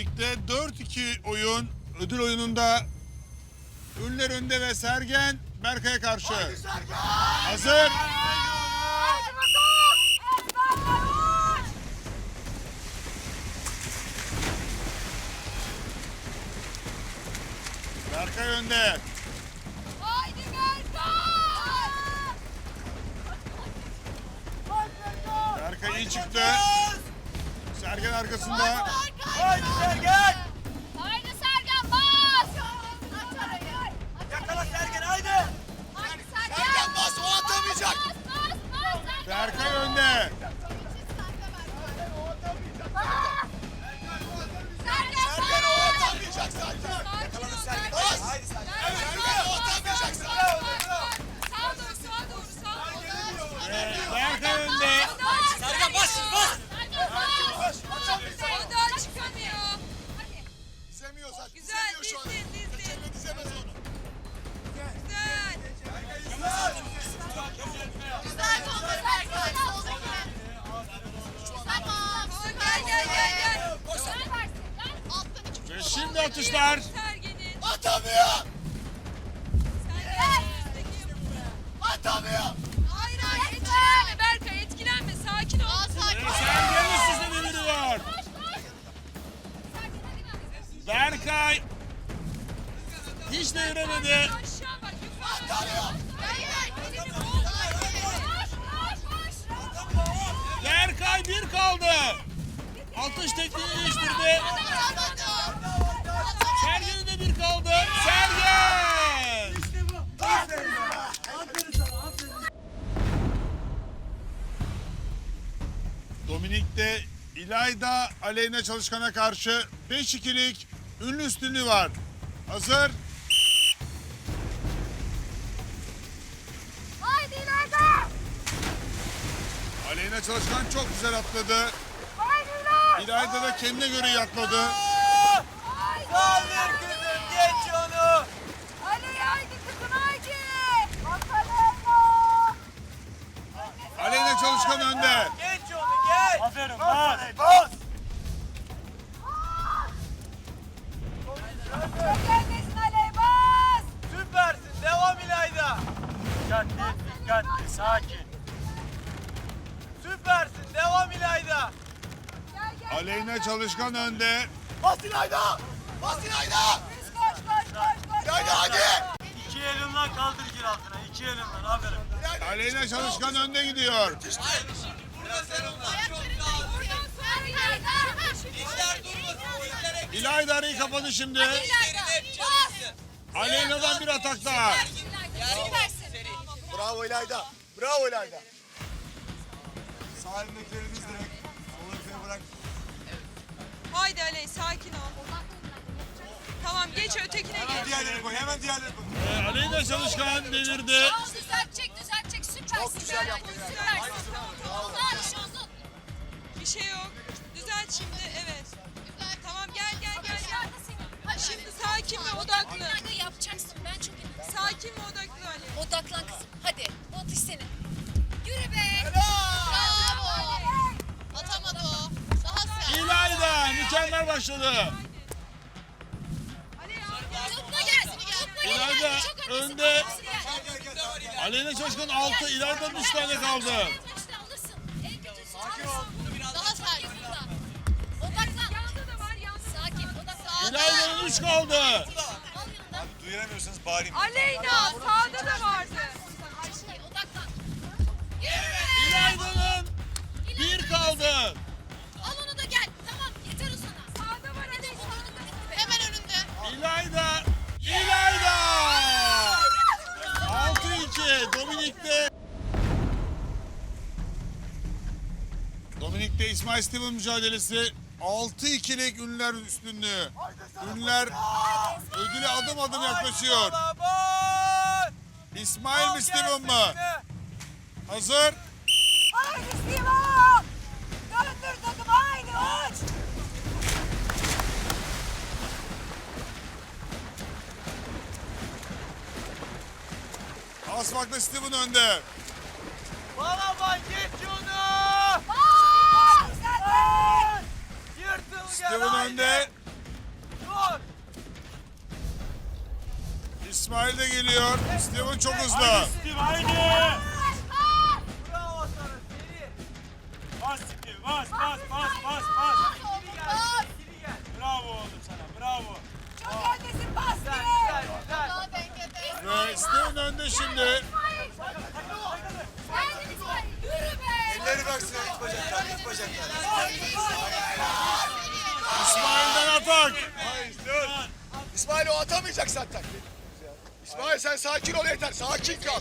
Dominik'te 4-2 oyun. Ödül oyununda Ünler önde ve Sergen Berkay'a karşı. Hazır. Berkay önde. Haydi Berkay. Berkay iyi çıktı. Sergen arkasında. Haydi Sergen. Haydi Sergen bas. Yakala Sergen haydi. Haydi Sergen. Sergen bas, o atamayacak. Bas bas bas. Sergen. Berkay önde. Atışlar. Sergen'in. Atamıyor. Atamıyor. Hayır hayır etkilenme Berkay etkilenme sakin ol. Ve Sergen üst üste deviriyor. Berkay hiç deviremedi. Atamıyor. Berkay bir kaldı. Atış tekniği değiştirdi. Bir kaldı. Sergen! Dominik'te İlayda Aleyna Çalışkan'a karşı 5-2'lik ünlü üstünlüğü var. Hazır. Haydi ileride. Aleyna Çalışkan çok güzel atladı. Haydi. İlayda da kendine göre iyi atladı. Kaldır kızım geç onu. Ali haydi kızım haydi. Bakalım. Aleyna Çalışkan önde. Geç onu geç. Aferin bas. Bas. Gelmesin Ali bas. Süpersin. Devam İlayda. Dikkatli, dikkatli, sakin. Süpersin. Devam İlayda. Gel gel. Aleyna Çalışkan önde. Bas İlayda. Bas İlayda. İlayda hadi. İki elinle kaldır gir altına, iki elinle, aferin. Aleyna Çalışkan önde gidiyor. İlayda arayı kapadı şimdi. Aleyna'dan bir atak daha. Bravo İlayda. Bravo İlayda. Sağ elindekileriniz direkt. Sol elindekileri bırak. Haydi Aley sakin ol. Tamam geç ötekine geç. diğerleri koy. Hemen diğerleri koy. Ee, Aleyna Çalışkan devirdi. Düzeltecek düzeltecek süpersin. Çok güzel yaptın ya. Süpersin. Daha şu an Bir şey yok. Düzelt şimdi evet. Tamam gel gel gel gel. Şimdi sakin ve odaklı. Nerede yapacaksın ben çok eminim. Sakin ve odaklı Ali. Odaklan kızım. Hadi bu atış senin. Yürü be. Bravo. Bravo. Atamadı o. Daha sen. İlayda mükemmel başladı. Daha sakin. Odaklan. Yanda da var yanda. Sakin. Odaklan. İlayda'nın 3 kaldı. Al yanından. Duyuramıyorsanız bağırayım. Aleyna sağda da vardı. İlayda'nın 1 kaldı. Al onu da gel. Tamam yeter o sana. Sağda var Ali. Hemen önünde. İlayda! Dominik'te İsmail Steven mücadelesi 6-2'lik ünlüler üstünlüğü. Ünlüler ödüle adım adım yaklaşıyor. İsmail mi Steven mı? Hazır. Haydi Steven. Döndür takım haydi uç. Asfak'ta Steven önde. Bana bak geç Steven önde. Dur. İsmail de geliyor. Steven çok hızlı. Haydi Steve haydi. Bravo sana seri. Bas Steve bas bas bas bas bas. Seri gel. Bas. Seri gel. Bravo oğlum sana bravo. Çok Aa. öndesin bas Güzel güzel güzel. Daha dengede. Ve ee, Steven önde şimdi. Elleri baksın. Üç bacaklar. Üç bacaklar. İsmail'den atak. Hayır dur. İsmail o atamayacak zaten. İsmail sen sakin ol yeter. Sakin kal.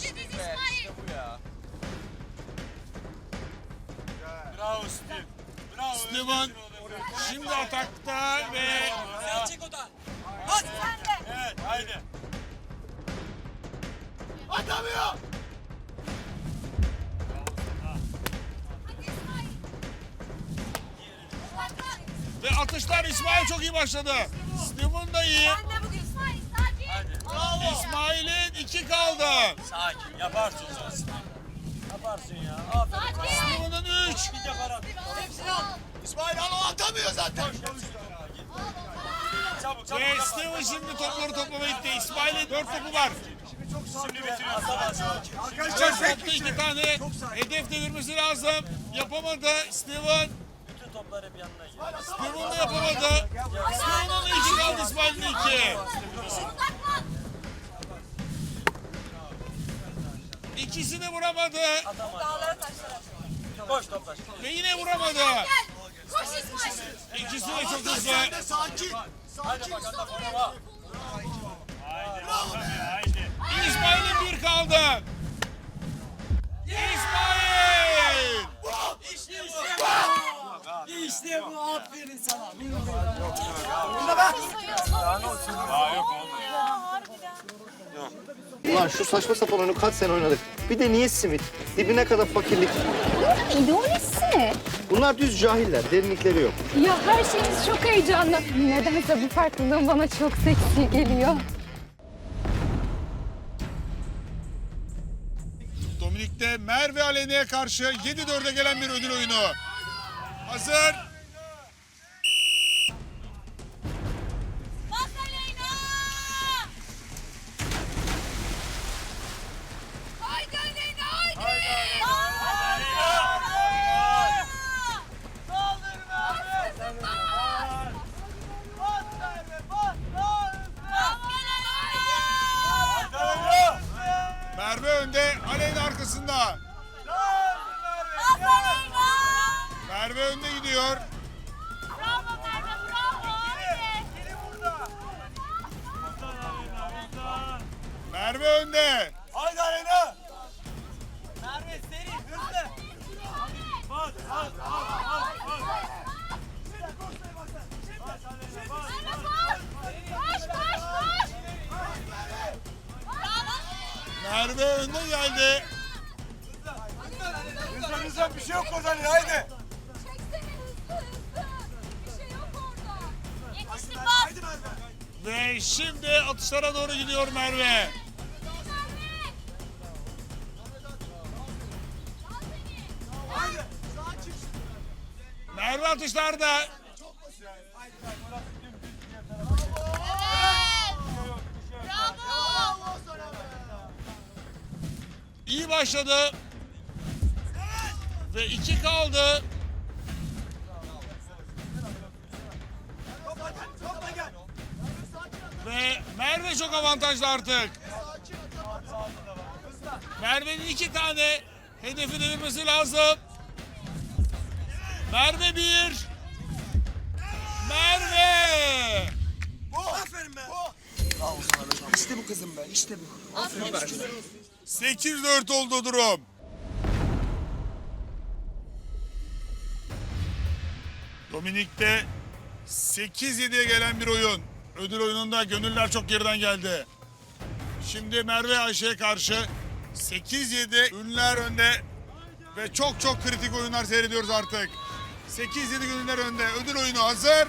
Bravo Steve. Bravo. Steven şimdi atakta ve Evet haydi. Atamıyor. Ve atışlar İsmail çok iyi başladı. Steven da iyi. İsmail'in iki kaldı. Sakin yaparsın sen Steve. Yaparsın ya. Aferin. Steven'ın üç. Bir de para. İsmail al o atamıyor zaten. Çabuk çabuk. Ve. Steven şimdi topları toplamaya gitti. İsmail'in dört topu var. Şimdi bitiriyorsun. Arkadaşlar topta iki tane hedef devirmesi lazım. Yapamadı Steven. Toplar hep yanına gidiyor. Steven de yapamadı. Steven'ın da iki kaldı İsmail'in iki. İkisini vuramadı Koş toplar. ve yine vuramadı. Koş İsmail. İkisi de çok hızlı. sen de sakin. Bak. Haydi. Haydi. İsmail'in bir kaldı. İsmail! İşte bu aferin sana. Ulan şu saçma sapan oyunu kaç sene oynadık. Bir de niye simit? Dibine kadar fakirlik. İdeolojisi. Bunlar düz cahiller, derinlikleri yok. Ya her şeyiniz çok heyecanlı. Nedense bu farklılığın bana çok seksi geliyor. Dominik'te Merve Alene'ye karşı 7-4'e gelen bir ödül oyunu. Hazır. Merve önde. Haydi Aleyna. Merve seri hızlı. Bas bas bas bas bas. Merve koş. Koş koş koş. Bravo. Merve önde geldi. Hızlı hızlı bir şey yok Ozan haydi. Çeksene hızlı hızlı. Bir şey yok orada. Yetiştir bas. Ve şimdi atışlara doğru gidiyor Merve. Bravo. İyi başladı. Ve iki kaldı. Ve Merve çok avantajlı artık. Merve'nin iki tane hedefi devirmesi lazım. Merve bir. Merve. Bu. Aferin be. Bu. İşte bu kızım be. İşte bu. 8-4 oldu durum. Dominik'te 8-7'ye gelen bir oyun. Ödül oyununda gönüller çok geriden geldi. Şimdi Merve Ayşe'ye karşı 8-7 ünlüler önde ve çok çok kritik oyunlar seyrediyoruz artık. 8-7 gönüller önde. Ödül oyunu hazır.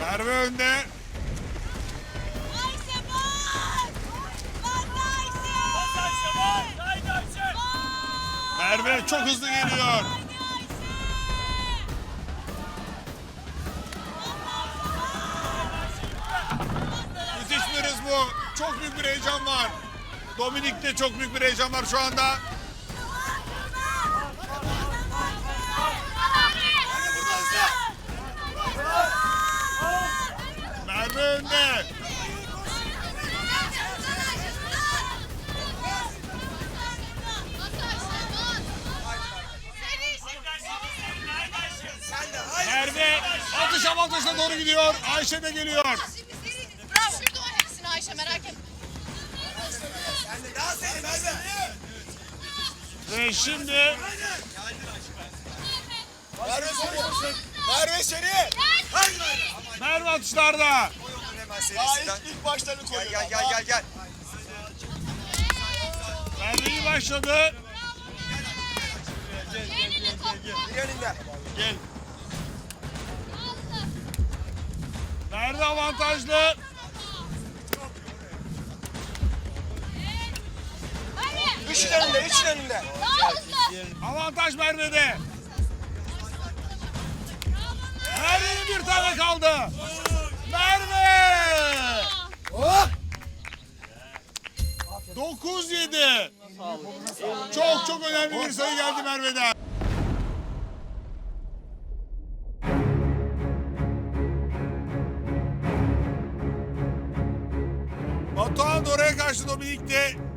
Merve önde. Merve çok hızlı geliyor. Çok büyük bir heyecan var. Dominik'te çok büyük bir heyecan var şu anda. Merve önde. Merve atış avantajına doğru gidiyor. Ayşe de geliyor. Ayşe merak etme. Daha. Ve şimdi Merve seni. Merve. Haydi Merve. Atışlarda. Serisinden. ilk, ilk başlarını koyuyor. Gel gel gel gel. Merve iyi başladı. Bir önünde. Gel. Merve avantajlı. Üçün önünde, üçün önünde. Daha hızlı. Avantaj Merve'de. Merve'nin bir tane kaldı. Merve! Oh! 9-7. Çok çok önemli bir sayı geldi Merve'den. Batuhan oraya karşı Dominik'te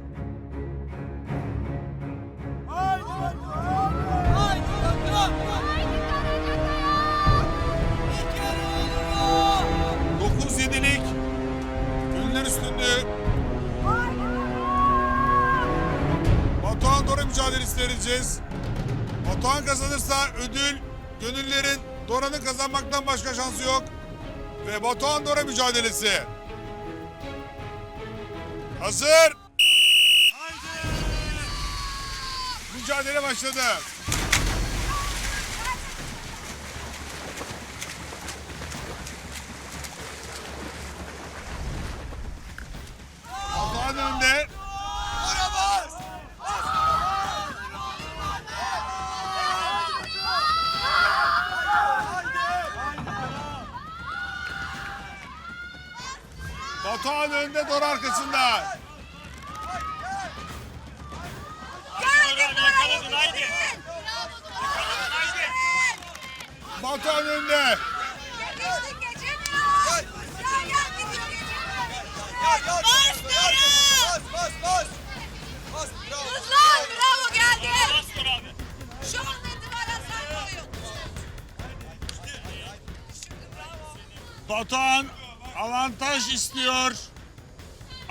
mücadelesi vereceğiz. Batuhan kazanırsa ödül gönüllerin Dora'nın kazanmaktan başka şansı yok. Ve Batuhan Dora mücadelesi. Hazır. Mücadele başladı. Batuhan önde. Bura bas. Batuhan önde Dora arkasında. Batuhan önde. Gel. Gel gel. Bas Bas bas bas. Bas bravo. Hızlan bravo geldi. Şu an itibaren sen koyun. Batuhan avantaj istiyor.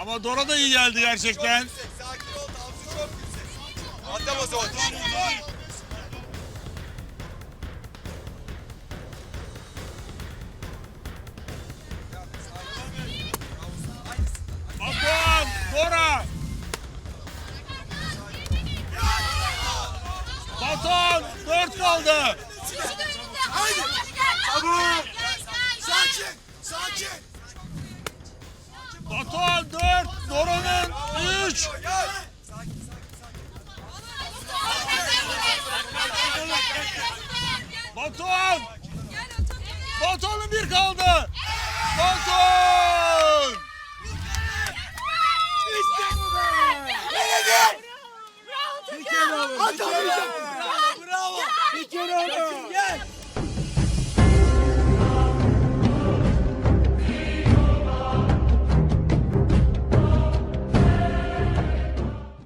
Ama Dora da iyi geldi gerçekten. Yüksek, Sakin ol. Nabzı çok yüksek. Atam o zaman. Batuhan'ın bir kaldı. Batuhan. Atamayacak. Bravo. Bir kere oldu.